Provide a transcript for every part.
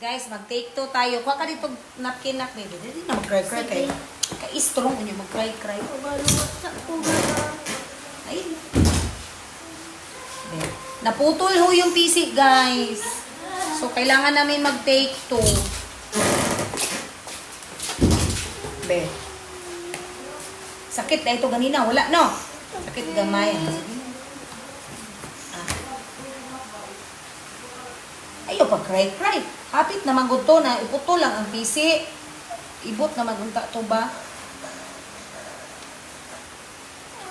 Guys, mag-take two tayo. Kuha ka dito napkin nak baby. Hindi na mag-cry-cry kay. Kay strong niya mag-cry-cry. Maluwat sa kuha. Ay. Be. Naputol ho yung PC, guys. So, kailangan namin mag-take two. Be. Sakit na ito ganina. Wala, no? Sakit gamay. Ah. Pag cry-cry. Hapit naman gusto na iputol lang ang PC. Ibot naman unta to ba?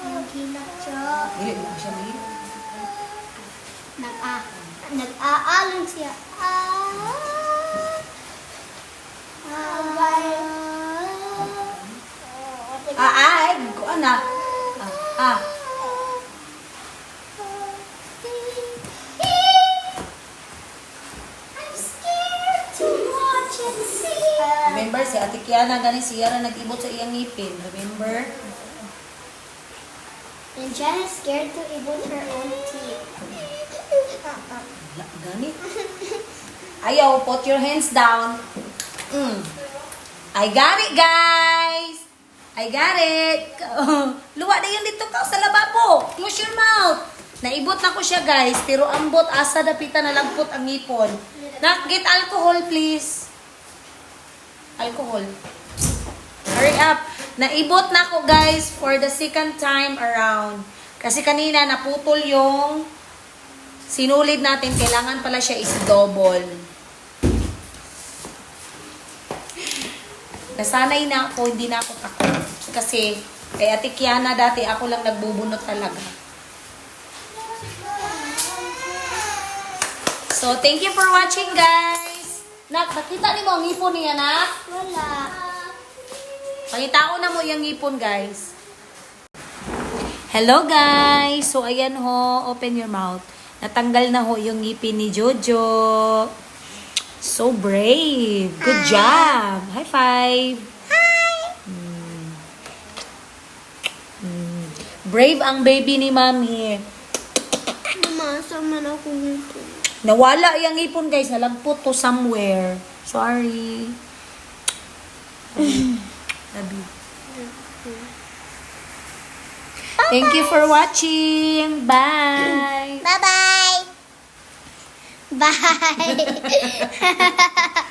Naghinak siya. Dili mo siya mahirap. Nag-a nag-aalon siya. Ah. Ah. Ah, ana. Ah, ah. Remember, si Ate Kiana, gani siya na nag-ibot sa iyang ngipin. Remember? And Jen is scared to ibot her own teeth. Gani. Ayaw, put your hands down. Mm. I got it, guys! I got it! Luwa na yun dito ka sa lababo. Close your mouth. Naibot na ko siya, guys. Pero ambot, asa dapita na lagpot ang ngipon. Nak, get alcohol, please. Alcohol. Hurry up. Naibot na ko, guys, for the second time around. Kasi kanina, naputol yung sinulid natin. Kailangan pala siya is double. Nasanay na ako, hindi na ako takot. Kasi, kay Ate Kiana dati, ako lang nagbubunot talaga. So, thank you for watching, guys. Nak, nakita ni mo ang ngipon niya, nak? Wala. Pangitao na mo yung ngipon, guys. Hello, guys. So, ayan ho. Open your mouth. Natanggal na ho yung ngipin ni Jojo. So brave. Good job. High five. Hi. Brave ang baby ni Mami. Mama, sama na ako nito. Nawala yung ngipon, guys. Nalagpot to somewhere. Sorry. You. Thank you for watching. Bye. Bye-bye. Bye.